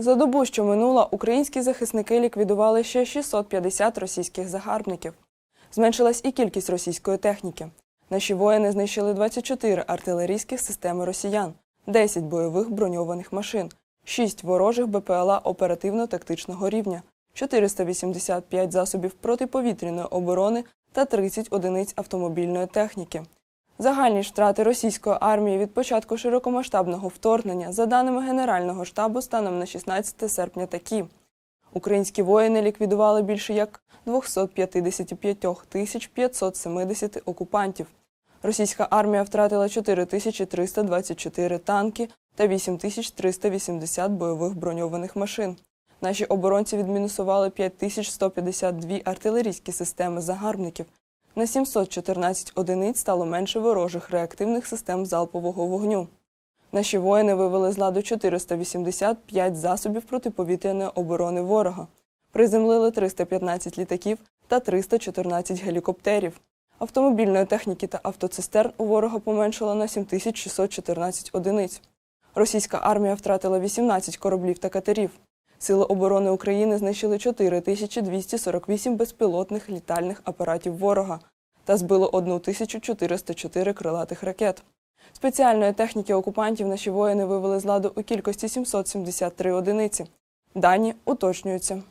За добу, що минула, українські захисники ліквідували ще 650 російських загарбників. Зменшилась і кількість російської техніки. Наші воїни знищили 24 артилерійських системи росіян, 10 бойових броньованих машин, 6 ворожих БПЛА оперативно-тактичного рівня, 485 засобів протиповітряної оборони та 30 одиниць автомобільної техніки. Загальні втрати російської армії від початку широкомасштабного вторгнення, за даними Генерального штабу, станом на 16 серпня такі. Українські воїни ліквідували більше як 255 тисяч 570 окупантів. Російська армія втратила 4324 танки та 8380 бойових броньованих машин. Наші оборонці відмінусували 5152 артилерійські системи загарбників. На 714 одиниць стало менше ворожих реактивних систем залпового вогню. Наші воїни вивели з ладу 485 засобів протиповітряної оборони ворога, приземлили 315 літаків та 314 гелікоптерів. Автомобільної техніки та автоцистерн у ворога поменшало на 7614 одиниць. Російська армія втратила 18 кораблів та катерів. Сили оборони України знищили 4248 безпілотних літальних апаратів ворога та збило 1404 крилатих ракет. Спеціальної техніки окупантів наші воїни вивели з ладу у кількості 773 одиниці. Дані уточнюються.